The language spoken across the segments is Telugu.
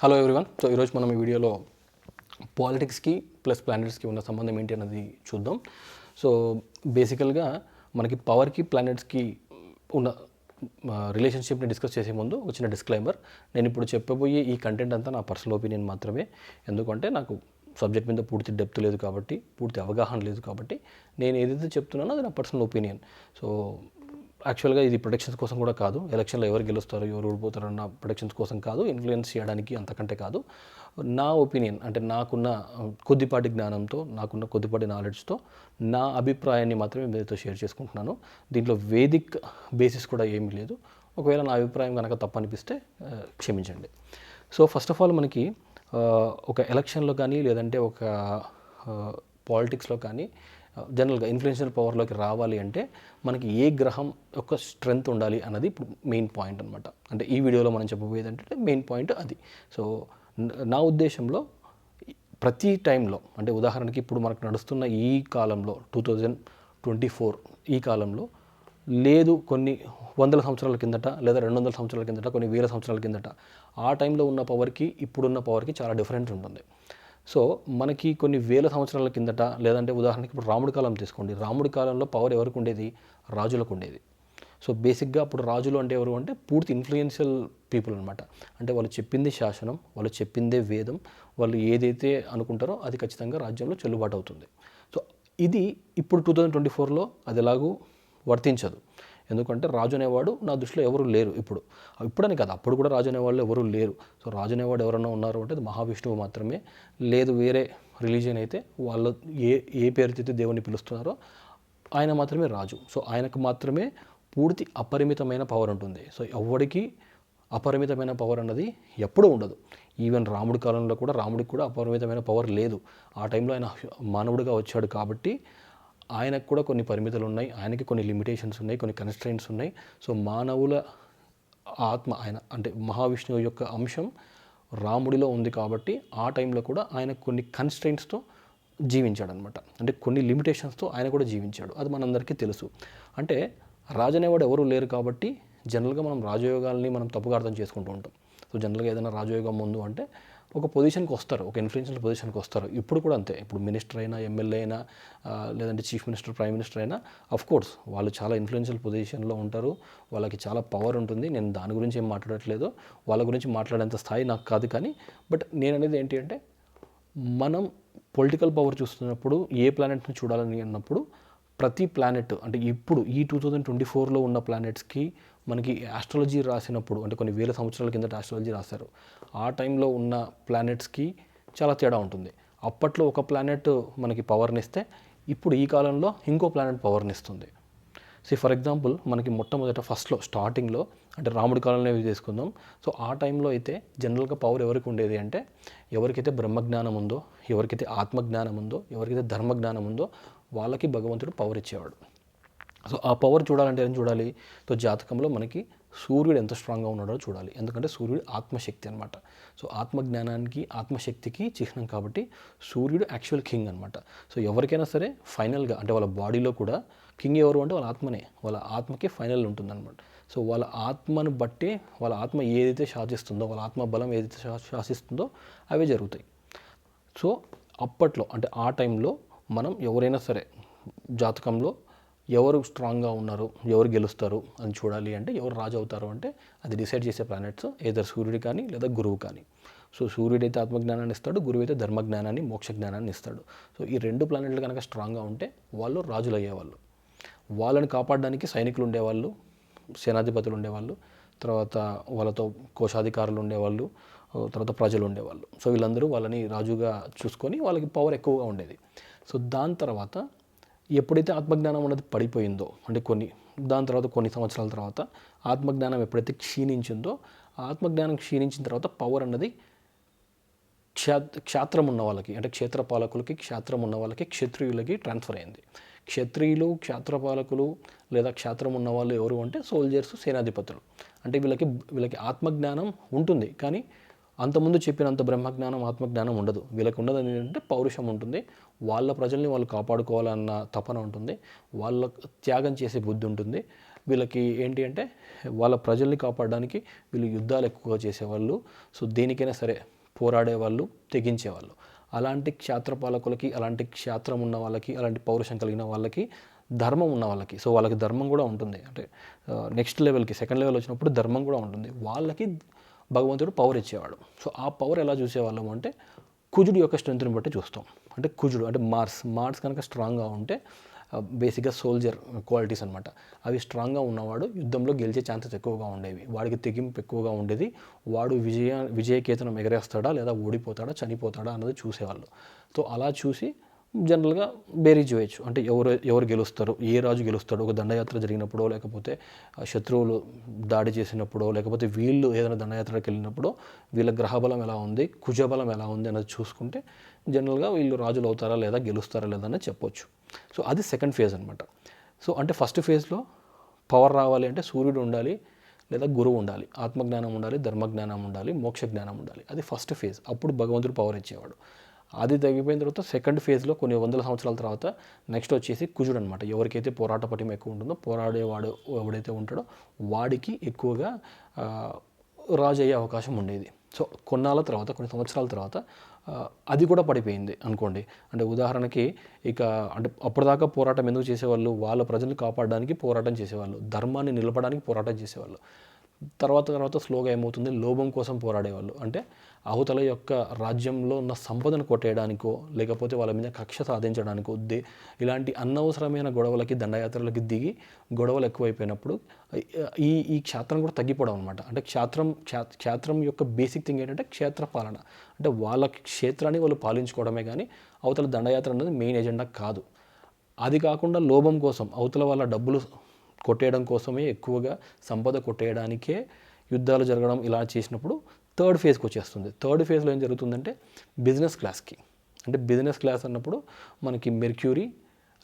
హలో ఎవ్రీవన్ సో ఈరోజు మనం ఈ వీడియోలో పాలిటిక్స్కి ప్లస్ ప్లానెట్స్కి ఉన్న సంబంధం ఏంటి అన్నది చూద్దాం. సో బేసికల్గా మనకి పవర్కి ప్లానెట్స్కి ఉన్న రిలేషన్షిప్ని డిస్కస్ చేసే ముందు వచ్చిన డిస్క్లైమర్ నేను ఇప్పుడు చెప్పబోయే ఈ కంటెంట్ అంతా నా పర్సనల్ ఒపీనియన్ మాత్రమే. ఎందుకంటే నాకు సబ్జెక్ట్ మీద పూర్తి డెప్త్ లేదు కాబట్టి పూర్తి అవగాహన లేదు కాబట్టి నేను ఏదైతే చెప్తున్నానో అది నా పర్సనల్ ఒపీనియన్ సో యాక్చువల్గా ఇది ప్రొటెక్షన్స్ కోసం కూడా కాదు. ఎలక్షన్లో ఎవరు గెలుస్తారు ఎవరు ఓడిపోతారు అన్న ప్రొటెక్షన్స్ కోసం కాదు. ఇన్ఫ్లుయెన్స్ చేయడానికి అంతకంటే కాదు. నా ఒపీనియన్ అంటే నాకున్న కొద్దిపాటి జ్ఞానంతో నాకున్న కొద్దిపాటి నాలెడ్జ్తో నా అభిప్రాయాన్ని మాత్రమే మీతో షేర్ చేసుకుంటున్నాను. దీంట్లో వేదిక్ బేసిస్ కూడా ఏమీ లేదు. ఒకవేళ నా అభిప్రాయం కనుక తప్పనిపిస్తే క్షమించండి. సో ఫస్ట్ ఆఫ్ ఆల్ మనకి ఒక ఎలక్షన్లో కానీ లేదంటే ఒక పాలిటిక్స్లో కానీ జనరల్గా ఇన్ఫ్లుయెన్షియల్ పవర్లోకి రావాలి అంటే మనకి ఏ గ్రహం యొక్క స్ట్రెంగ్త్ ఉండాలి అన్నది ఇప్పుడు మెయిన్ పాయింట్ అనమాట అంటే ఈ వీడియోలో మనం చెప్పబోయేది అంటే మెయిన్ పాయింట్ అది. సో నా ఉద్దేశంలో ప్రతి టైంలో అంటే ఉదాహరణకి ఇప్పుడు మనకు నడుస్తున్న ఈ కాలంలో టూ థౌజండ్ ట్వంటీ ఫోర్ ఈ కాలంలో లేదు కొన్ని వందల సంవత్సరాల కిందట లేదా రెండు వందల సంవత్సరాల కిందట కొన్ని వేల సంవత్సరాల కిందట ఆ టైంలో ఉన్న పవర్కి ఇప్పుడున్న పవర్కి చాలా డిఫరెంట్ ఉంటుంది. సో మనకి కొన్ని వేల సంవత్సరాల కిందట లేదంటే ఉదాహరణకి ఇప్పుడు రాముడి కాలం తీసుకోండి. రాముడి కాలంలో పవర్ ఎవరికి ఉండేది? రాజులకు ఉండేది. సో బేసిక్గా అప్పుడు రాజులు అంటే ఎవరు అంటే పూర్తి ఇన్ఫ్లుయెన్షియల్ పీపుల్ అనమాట అంటే వాళ్ళు చెప్పింది శాసనం వాళ్ళు చెప్పిందే వేదం వాళ్ళు ఏదైతే అనుకుంటారో అది ఖచ్చితంగా రాజ్యంలో చెల్లుబాటు అవుతుంది. సో ఇది ఇప్పుడు టూ థౌజండ్ ట్వంటీ ఫోర్లో అది ఎలాగూ వర్తించదు. ఎందుకంటే రాజు అనేవాడు నా దృష్టిలో ఎవరు లేరు ఇప్పుడు. ఇప్పుడని కాదు అప్పుడు కూడా రాజు అనేవాళ్ళు ఎవరు లేరు. సో రాజు అనేవాడు ఎవరైనా ఉన్నారు అంటే మహావిష్ణువు మాత్రమే. లేదు వేరే రిలీజియన్ అయితే వాళ్ళు ఏ ఏ పేరుతో అయితే దేవుని పిలుస్తున్నారో ఆయన మాత్రమే రాజు. సో ఆయనకు మాత్రమే పూర్తి అపరిమితమైన పవర్ ఉంటుంది. సో ఎవరికి అపరిమితమైన పవర్ అన్నది ఎప్పుడూ ఉండదు. ఈవెన్ రాముడి కాలంలో కూడా రాముడికి కూడా అపరిమితమైన పవర్ లేదు. ఆ టైంలో ఆయన మానవుడిగా వచ్చాడు కాబట్టి ఆయనకు కూడా కొన్ని పరిమితులు ఉన్నాయి. ఆయనకి కొన్ని లిమిటేషన్స్ ఉన్నాయి కొన్ని కన్స్ట్రైంట్స్ ఉన్నాయి. సో మానవుల ఆత్మ ఆయన అంటే మహావిష్ణువు యొక్క అంశం రాముడిలో ఉంది కాబట్టి ఆ టైంలో కూడా ఆయన కొన్ని కన్స్ట్రైంట్స్తో జీవించాడు అనమాట అంటే కొన్ని లిమిటేషన్స్తో ఆయన కూడా జీవించాడు. అది మనందరికీ తెలుసు. అంటే రాజు అనేవాడు ఎవరు లేరు కాబట్టి జనరల్గా మనం రాజయోగాల్ని మనం తప్పుగా అర్థం చేసుకుంటూ ఉంటాం. సో జనరల్గా ఏదైనా రాజయోగం ముందు అంటే ఒక పొజిషన్కి వస్తారు ఒక ఇన్ఫ్లుయెన్షియల్ పొజిషన్కి వస్తారు. ఇప్పుడు కూడా అంతే. ఇప్పుడు మినిస్టర్ అయినా ఎమ్మెల్యే అయినా లేదంటే చీఫ్ మినిస్టర్ ప్రైమ్ మినిస్టర్ అయినా అఫ్ కోర్స్ వాళ్ళు చాలా ఇన్ఫ్లుయెన్షియల్ పొజిషన్లో ఉంటారు. వాళ్ళకి చాలా పవర్ ఉంటుంది. నేను దాని గురించి ఏం మాట్లాడట్లేదు. వాళ్ళ గురించి మాట్లాడేంత స్థాయి నాకు కాదు కానీ బట్ నేను అనేది ఏంటి అంటే మనం పొలిటికల్ పవర్ చూస్తున్నప్పుడు ఏ ప్లానెట్ని చూడాలని అన్నప్పుడు ప్రతి ప్లానెట్ అంటే ఇప్పుడు ఈ టూ థౌజండ్ ట్వంటీ ఫోర్లో ఉన్న ప్లానెట్స్కి మనకి ఆస్ట్రాలజీ రాసినప్పుడు అంటే కొన్ని వేల సంవత్సరాల కిందట ఆస్ట్రాలజీ రాశారు. ఆ టైంలో ఉన్న ప్లానెట్స్కి చాలా తేడా ఉంటుంది. అప్పట్లో ఒక ప్లానెట్ మనకి పవర్ని ఇస్తే ఇప్పుడు ఈ కాలంలో ఇంకో ప్లానెట్ పవర్ని ఇస్తుంది సో ఫర్ ఎగ్జాంపుల్ మనకి మొట్టమొదట ఫస్ట్లో స్టార్టింగ్లో అంటే రాముడి కాలంలో ఇవి తీసుకుందాం? సో ఆ టైంలో అయితే జనరల్గా పవర్ ఎవరికి ఉండేది అంటే ఎవరికైతే బ్రహ్మజ్ఞానం ఉందో ఎవరికైతే ఆత్మజ్ఞానం ఉందో ఎవరికైతే ధర్మజ్ఞానం ఉందో వాళ్ళకి భగవంతుడు పవర్ ఇచ్చేవాడు. సో ఆ పవర్ చూడాలంటే ఏం చూడాలి? సో జాతకంలో మనకి సూర్యుడు ఎంత స్ట్రాంగ్గా ఉన్నాడో చూడాలి. ఎందుకంటే సూర్యుడు ఆత్మశక్తి అనమాట సో ఆత్మజ్ఞానానికి ఆత్మశక్తికి చిహ్నం కాబట్టి సూర్యుడు యాక్చువల్ కింగ్ అనమాట సో ఎవరికైనా సరే ఫైనల్గా అంటే వాళ్ళ బాడీలో కూడా కింగ్ ఎవరు అంటే వాళ్ళ ఆత్మనే. వాళ్ళ ఆత్మకి ఫైనల్ ఉంటుందన్నమాట. సో వాళ్ళ ఆత్మను బట్టే వాళ్ళ ఆత్మ ఏదైతే శాసిస్తుందో వాళ్ళ ఆత్మ బలం ఏదైతే శాసిస్తుందో అవే జరుగుతాయి. సో అప్పట్లో అంటే ఆ టైంలో మనం ఎవరైనా సరే జాతకంలో ఎవరు స్ట్రాంగ్గా ఉన్నారు ఎవరు గెలుస్తారు అని చూడాలి అంటే ఎవరు రాజు అవుతారు అంటే అది డిసైడ్ చేసే ప్లానెట్స్ ఏదర్ సూర్యుడు కానీ లేదా గురువు కానీ. సో సూర్యుడు అయితే ఆత్మజ్ఞానాన్ని ఇస్తాడు గురువు అయితే ధర్మజ్ఞానాన్ని మోక్ష జ్ఞానాన్ని ఇస్తాడు. సో ఈ రెండు ప్లానెట్లు కనుక స్ట్రాంగ్గా ఉంటే వాళ్ళు రాజులు అయ్యేవాళ్ళు వాళ్ళని కాపాడడానికి సైనికులు ఉండేవాళ్ళు సేనాధిపతులు ఉండేవాళ్ళు తర్వాత వాళ్ళతో కోశాధికారులు ఉండేవాళ్ళు తర్వాత ప్రజలు ఉండేవాళ్ళు. సో వీళ్ళందరూ వాళ్ళని రాజుగా చూసుకొని వాళ్ళకి పవర్ ఎక్కువగా ఉండేది. సో దాని తర్వాత ఎప్పుడైతే ఆత్మజ్ఞానం అనేది పడిపోయిందో అంటే కొన్ని దాని తర్వాత కొన్ని సంవత్సరాల తర్వాత ఆత్మజ్ఞానం ఎప్పుడైతే క్షీణించిందో ఆత్మజ్ఞానం క్షీణించిన తర్వాత పవర్ అన్నది క్షా క్షేత్రం ఉన్న వాళ్ళకి అంటే క్షేత్రపాలకులకి క్షేత్రం ఉన్న వాళ్ళకి క్షత్రియులకి ట్రాన్స్ఫర్ అయింది. క్షత్రియులు క్షేత్రపాలకులు లేదా క్షేత్రం ఉన్న వాళ్ళు ఎవరు అంటే సోల్జర్స్ సేనాధిపతులు. అంటే వీళ్ళకి వీళ్ళకి ఆత్మజ్ఞానం ఉంటుంది. కానీ అంతకుముందు చెప్పినంత బ్రహ్మజ్ఞానం ఆత్మజ్ఞానం ఉండదు. వీళ్ళకి ఉన్నది ఏంటంటే పౌరుషం ఉంటుంది. వాళ్ళ ప్రజల్ని వాళ్ళు కాపాడుకోవాలన్న తపన ఉంటుంది. వాళ్ళ త్యాగం చేసే బుద్ధి ఉంటుంది. వీళ్ళకి ఏంటి అంటే వాళ్ళ ప్రజల్ని కాపాడడానికి వీళ్ళు యుద్ధాలు ఎక్కువగా చేసేవాళ్ళు. సో దేనికైనా సరే పోరాడేవాళ్ళు తెగించేవాళ్ళు. అలాంటి క్షాత్రపాలకులకి అలాంటి క్షేత్రం ఉన్న వాళ్ళకి అలాంటి పౌరుషం కలిగిన వాళ్ళకి ధర్మం ఉన్న వాళ్ళకి. సో వాళ్ళకి ధర్మం కూడా ఉంటుంది. అంటే నెక్స్ట్ లెవెల్కి సెకండ్ లెవెల్ వచ్చినప్పుడు ధర్మం కూడా ఉంటుంది. వాళ్ళకి భగవంతుడు పవర్ ఇచ్చేవాడు. సో ఆ పవర్ ఎలా చూసేవాళ్ళము అంటే కుజుడు యొక్క స్ట్రెంత్ని బట్టి చూస్తాం. అంటే కుజుడు అంటే మార్స్ మార్స్ కనుక స్ట్రాంగ్గా ఉంటే బేసిక్గా సోల్జర్ క్వాలిటీస్ అనమాట అవి స్ట్రాంగ్గా ఉన్నవాడు యుద్ధంలో గెలిచే ఛాన్సెస్ ఎక్కువగా ఉండేవి. వాడికి తెగింపు ఎక్కువగా ఉండేది. వాడు విజయ విజయకేతనం ఎగరేస్తాడా లేదా ఓడిపోతాడా చనిపోతాడా అన్నది చూసేవాళ్ళు. సో అలా చూసి జనరల్గా బేరీజ్ వేయచ్చు అంటే ఎవరు ఎవరు గెలుస్తారు ఏ రాజు గెలుస్తాడు ఒక దండయాత్ర జరిగినప్పుడో లేకపోతే శత్రువులు దాడి చేసినప్పుడో లేకపోతే వీళ్ళు ఏదైనా దండయాత్రకి వెళ్ళినప్పుడో వీళ్ళ గ్రహబలం ఎలా ఉంది కుజబలం ఎలా ఉంది అనేది చూసుకుంటే జనరల్గా వీళ్ళు రాజులు అవుతారా లేదా గెలుస్తారా లేదా అనేది చెప్పొచ్చు. సో అది సెకండ్ ఫేజ్ అనమాట సో అంటే ఫస్ట్ ఫేజ్లో పవర్ రావాలి అంటే సూర్యుడు ఉండాలి లేదా గురువు ఉండాలి. ఆత్మజ్ఞానం ఉండాలి ధర్మజ్ఞానం ఉండాలి మోక్ష జ్ఞానం ఉండాలి. అది ఫస్ట్ ఫేజ్. అప్పుడు భగవంతుడు పవర్ ఇచ్చేవాడు. అది తగ్గిపోయిన తర్వాత సెకండ్ ఫేజ్లో కొన్ని వందల సంవత్సరాల తర్వాత నెక్స్ట్ వచ్చేసి కుజుడు అనమాట ఎవరికైతే పోరాట పటిమ ఎక్కువ ఉంటుందో పోరాడేవాడు ఎవడైతే ఉంటాడో వాడికి ఎక్కువగా రాజు అయ్యే అవకాశం ఉండేది. సో కొన్నాళ్ళ తర్వాత కొన్ని సంవత్సరాల తర్వాత అది కూడా పడిపోయింది అనుకోండి. అంటే ఉదాహరణకి ఇక అంటే అప్పటిదాకా పోరాటం ఎందుకు చేసేవాళ్ళు? వాళ్ళ ప్రజలు కాపాడడానికి పోరాటం చేసేవాళ్ళు. ధర్మాన్ని నిలపడానికి పోరాటం చేసేవాళ్ళు. తర్వాత తర్వాత స్లోగా ఏమవుతుంది? లోభం కోసం పోరాడేవాళ్ళు. అంటే అవతల యొక్క రాజ్యంలో ఉన్న సంపదను కొట్టేయడానికో లేకపోతే వాళ్ళ మీద కక్ష సాధించడానికో దే ఇలాంటి అనవసరమైన గొడవలకి దండయాత్రలకి దిగి గొడవలు ఎక్కువైపోయినప్పుడు ఈ ఈ క్షేత్రం కూడా తగ్గిపోవడం అనమాట అంటే క్షేత్రం క్షేత్రం యొక్క బేసిక్ థింగ్ ఏంటంటే క్షేత్ర పాలన. అంటే వాళ్ళ క్షేత్రాన్ని వాళ్ళు పాలించుకోవడమే కానీ అవతల దండయాత్ర అనేది మెయిన్ ఎజెండా కాదు. అది కాకుండా లోభం కోసం అవతల వాళ్ళ డబ్బులు కొట్టేయడం కోసమే ఎక్కువగా సంపద కొట్టేయడానికే యుద్ధాలు జరగడం ఇలా చేసినప్పుడు థర్డ్ ఫేజ్కి వచ్చేస్తుంది. థర్డ్ ఫేజ్లో ఏం జరుగుతుందంటే బిజినెస్ క్లాస్కి. అంటే బిజినెస్ క్లాస్ అన్నప్పుడు మనకి మెర్క్యూరీ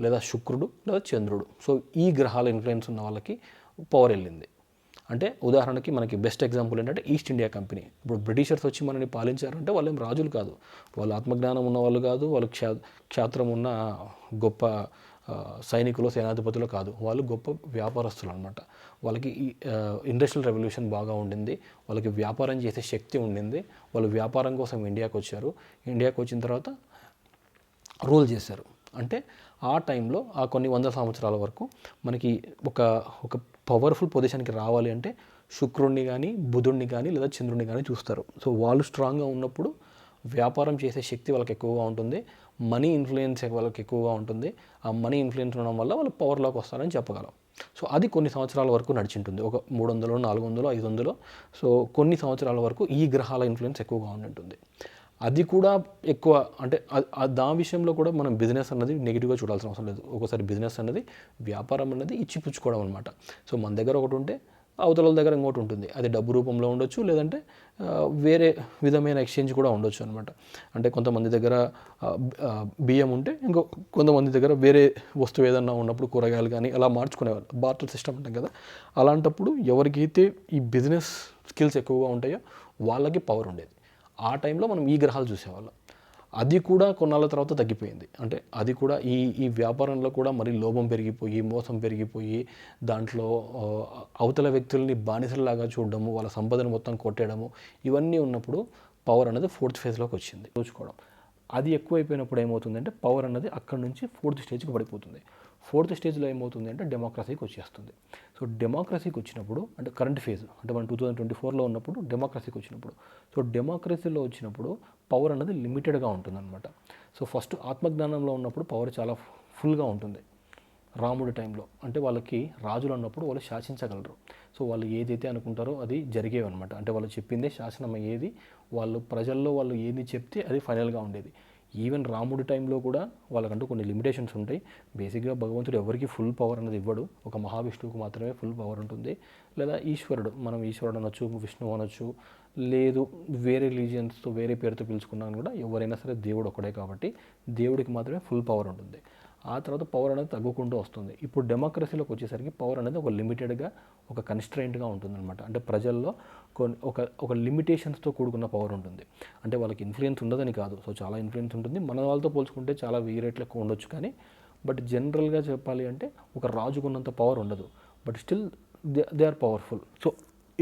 లేదా శుక్రుడు లేదా చంద్రుడు. సో ఈ గ్రహాల ఇన్ఫ్లుయెన్స్ ఉన్న వాళ్ళకి పవర్ వెళ్ళింది. అంటే ఉదాహరణకి మనకి బెస్ట్ ఎగ్జాంపుల్ ఏంటంటే ఈస్ట్ ఇండియా కంపెనీ ఇప్పుడు బ్రిటిషర్స్ వచ్చి మనని పాలించారంటే వాళ్ళు ఏం రాజులు కాదు. వాళ్ళు ఆత్మజ్ఞానం ఉన్న వాళ్ళు కాదు. వాళ్ళు క్షా క్షేత్రం ఉన్న గొప్ప సైనికులు సేనాధిపతులు కాదు. వాళ్ళు గొప్ప వ్యాపారస్తులు అనమాట వాళ్ళకి ఈ ఇండస్ట్రియల్ రెవల్యూషన్ బాగా ఉండింది. వాళ్ళకి వ్యాపారం చేసే శక్తి ఉండింది. వాళ్ళు వ్యాపారం కోసం ఇండియాకి వచ్చారు. ఇండియాకి వచ్చిన తర్వాత రూల్ చేశారు. అంటే ఆ టైంలో ఆ కొన్ని వందల సంవత్సరాల వరకు మనకి ఒక ఒక పవర్ఫుల్ పొజిషన్కి రావాలి అంటే శుక్రుణ్ణి కానీ బుధుడిని కానీ లేదా చంద్రుణ్ణి కానీ చూస్తారు. సో వాళ్ళు స్ట్రాంగ్గా ఉన్నప్పుడు వ్యాపారం చేసే శక్తి వాళ్ళకి ఎక్కువగా ఉంటుంది. మనీ ఇన్ఫ్లుయెన్స్ వాళ్ళకి ఎక్కువగా ఉంటుంది. ఆ మనీ ఇన్ఫ్లుయెన్స్ ఉండడం వల్ల వాళ్ళు పవర్లోకి వస్తారని చెప్పగలం. సో అది కొన్ని సంవత్సరాల వరకు నడిచింటుంది. ఒక మూడు వందలు నాలుగు వందలు ఐదు వందలు సో కొన్ని సంవత్సరాల వరకు ఈ గ్రహాల ఇన్ఫ్లుయెన్స్ ఎక్కువగా ఉంటుంది అది కూడా ఎక్కువ అంటే దా విషయంలో కూడా మనం బిజినెస్ అన్నది నెగిటివ్గా చూడాల్సిన అవసరం లేదు. ఒకసారి బిజినెస్ అన్నది వ్యాపారం అన్నది ఇచ్చిపుచ్చుకోవడం అనమాట సో మన దగ్గర ఒకటి ఉంటే అవతల దగ్గర ఇంకోటి ఉంటుంది. అది డబ్బు రూపంలో ఉండొచ్చు లేదంటే వేరే విధమైన ఎక్స్చేంజ్ కూడా ఉండొచ్చు అనమాట అంటే కొంతమంది దగ్గర బియ్యం ఉంటే ఇంకో కొంతమంది దగ్గర వేరే వస్తువు ఏదన్నా ఉన్నప్పుడు కూరగాయలు కానీ అలా మార్చుకునేవాళ్ళు. బార్టర్ సిస్టమ్ ఉంటాం కదా. అలాంటప్పుడు ఎవరికైతే ఈ బిజినెస్ స్కిల్స్ ఎక్కువగా ఉంటాయో వాళ్ళకి పవర్ ఉండేది. ఆ టైంలో మనం ఈ గ్రహాలు చూసేవాళ్ళం. అది కూడా కొన్నాళ్ళ తర్వాత తగ్గిపోయింది. అంటే అది కూడా ఈ ఈ వ్యాపారంలో కూడా మరి లోభం పెరిగిపోయి మోసం పెరిగిపోయి దాంట్లో అవతల వ్యక్తుల్ని బానిసలాగా చూడడము వాళ్ళ సంపదను మొత్తం కొట్టేయడము ఇవన్నీ ఉన్నప్పుడు పవర్ అనేది ఫోర్త్ ఫేజ్లోకి వచ్చింది. చూసుకోవడం అది ఎక్కువైపోయినప్పుడు ఏమవుతుందంటే పవర్ అన్నది అక్కడ నుంచి ఫోర్త్ స్టేజ్కి పడిపోతుంది. ఫోర్త్ స్టేజ్లో ఏమవుతుంది అంటే డెమోక్రసీకి వచ్చేస్తుంది. సో డెమోక్రసీకి వచ్చినప్పుడు అంటే కరెంట్ ఫేజ్ అంటే మనం టూ థౌజండ్ ట్వంటీ ఫోర్లో ఉన్నప్పుడు డెమోక్రసీకి వచ్చినప్పుడు. సో డెమోక్రసీలో వచ్చినప్పుడు పవర్ అనేది లిమిటెడ్గా ఉంటుందన్నమాట. సో ఫస్ట్ ఆత్మజ్ఞానంలో ఉన్నప్పుడు పవర్ చాలా ఫుల్గా ఉంటుంది. రాముడి టైంలో. అంటే వాళ్ళకి రాజులు అన్నప్పుడు వాళ్ళు శాసించగలరు. సో వాళ్ళు ఏదైతే అనుకుంటారో అది జరిగేవి అనమాట అంటే వాళ్ళు చెప్పిందే శాసనం అయ్యేది. వాళ్ళు ప్రజల్లో వాళ్ళు ఏది చెప్తే అది ఫైనల్గా ఉండేది. ఈవెన్ రాముడి టైంలో కూడా వాళ్ళకంటూ కొన్ని లిమిటేషన్స్ ఉంటాయి. బేసిక్గా భగవంతుడు ఎవరికి ఫుల్ పవర్ అనేది ఇవ్వడు. ఒక మహావిష్ణువుకు మాత్రమే ఫుల్ పవర్ ఉంటుంది. లేదా ఈశ్వరుడు. మనం ఈశ్వరుడు అనొచ్చు విష్ణువు అనొచ్చు లేదు వేరే రిలీజియన్స్తో వేరే పేరుతో పిలుచుకున్నాను కూడా ఎవరైనా సరే దేవుడు ఒకడే కాబట్టి దేవుడికి మాత్రమే ఫుల్ పవర్ ఉంటుంది. ఆ తర్వాత పవర్ అనేది తగ్గుకుంటూ వస్తుంది. ఇప్పుడు డెమోక్రసీలోకి వచ్చేసరికి పవర్ అనేది ఒక లిమిటెడ్గా ఒక కన్స్ట్రైంట్గా ఉంటుందన్నమాట. అంటే ప్రజల్లో కొన్ని ఒక ఒక లిమిటేషన్స్తో కూడుకున్న పవర్ ఉంటుంది. అంటే వాళ్ళకి ఇన్ఫ్లుయెన్స్ ఉండదని కాదు. సో చాలా ఇన్ఫ్లుయెన్స్ ఉంటుంది. మన వాళ్ళతో పోల్చుకుంటే చాలా వెయ్యి రేట్లు ఎక్కువ ఉండొచ్చు కానీ బట్ జనరల్గా చెప్పాలి అంటే ఒక రాజుకున్నంత పవర్ ఉండదు. But still they they are powerful. So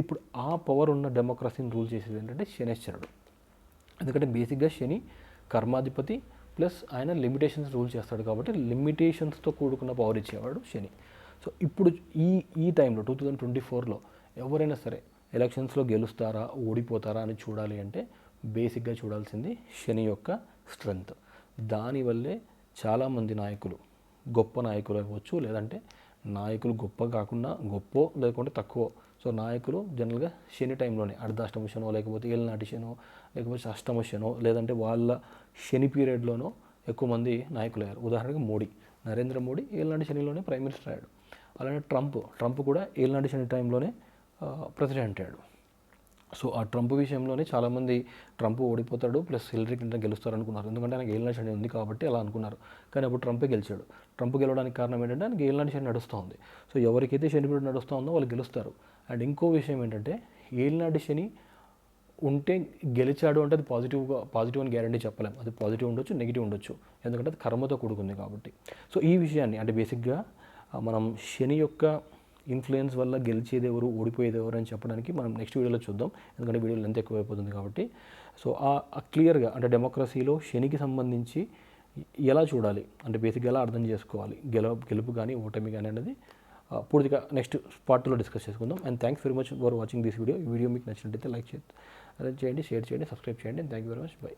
ఇప్పుడు ఆ పవర్ ఉన్న డెమోక్రసీని రూల్ చేసేది ఏంటంటే శనేశ్వరుడు. ఎందుకంటే బేసిక్గా శని కర్మాధిపతి ప్లస్ ఆయన లిమిటేషన్స్ రూల్ చేస్తాడు కాబట్టి లిమిటేషన్స్తో కూడుకున్న పవర్ ఇచ్చేవాడు శని. సో ఇప్పుడు ఈ ఈ టైంలో టూ థౌజండ్ ట్వంటీ ఫోర్లో ఎవరైనా సరే ఎలక్షన్స్లో గెలుస్తారా ఓడిపోతారా అని చూడాలి అంటే బేసిక్గా చూడాల్సింది శని యొక్క స్ట్రెంగ్త్ దానివల్లే చాలామంది నాయకులు గొప్ప నాయకులు అవ్వచ్చు లేదంటే నాయకులు గొప్ప కాకుండా గొప్ప లేకుంటే తక్కువ సో నాయకులు జనరల్గా శని టైంలోనే అర్ధాష్టమ శనో లేకపోతే ఏళ్ళనాటి శనో లేకపోతే అష్టమ శనో లేదంటే వాళ్ళ శని పీరియడ్లోనో ఎక్కువ మంది నాయకులు అయ్యారు ఉదాహరణకి మోడీ. నరేంద్ర మోడీ ఏళ్ళనాటి శనిలోనే ప్రైమ్ మినిస్టర్ అయ్యాడు. అలానే ట్రంప్ ట్రంప్ కూడా ఏళ్ళనాటి శని టైంలోనే ప్రెసిడెంట్ అయ్యాడు. సో ఆ ట్రంప్ విషయంలోనే చాలామంది ట్రంప్ ఓడిపోతాడు ప్లస్ హిల్లరీ క్లింటన్ గెలుస్తారు అనుకున్నారు. ఎందుకంటే ఆయనకి ఏళ్ళ శని ఉంది కాబట్టి అలా అనుకున్నారు. కానీ అప్పుడు ట్రంపే గెలిచాడు. ట్రంప్ గెలవడానికి కారణం ఏంటంటే ఆయనకి ఏళ్ళనాటి శని నడుస్తుంది. సో ఎవరికైతే శని పీరియడ్ నడుస్తుందో వాళ్ళు గెలుస్తారు. అండ్ ఇంకో విషయం ఏంటంటే ఏళ్ళనాటి శని ఉంటే గెలిచాడు అంటే అది పాజిటివ్గా పాజిటివ్ అని గ్యారంటీ చెప్పలేం. అది పాజిటివ్ ఉండొచ్చు నెగిటివ్ ఉండొచ్చు. ఎందుకంటే అది కర్మతో కూడుకుంది కాబట్టి. సో ఈ విషయాన్ని అంటే బేసిక్గా మనం శని యొక్క ఇన్ఫ్లుయెన్స్ వల్ల గెలిచేది ఎవరు ఓడిపోయేది ఎవరు అని చెప్పడానికి మనం నెక్స్ట్ వీడియోలో చూద్దాం. ఎందుకంటే వీడియో ఎంత ఎక్కువైపోతుంది కాబట్టి. సో ఆ క్లియర్గా అంటే డెమోక్రసీలో శనికి సంబంధించి ఎలా చూడాలి? అంటే బేసిక్గా ఎలా అర్థం చేసుకోవాలి? గెల గెలుపు కానీ ఓటమి కానీ అనేది పూర్తిగా నెక్స్ట్ పార్ట్లో డిస్కస్ చేసుకుందాం. And thanks very much for watching this video ఈ వీడియో మీకు నచ్చినట్టయితే లైక్ చేయండి చేయండి షేర్ చేయండి సబ్స్క్రైబ్ చేయండి. Thank you very much bye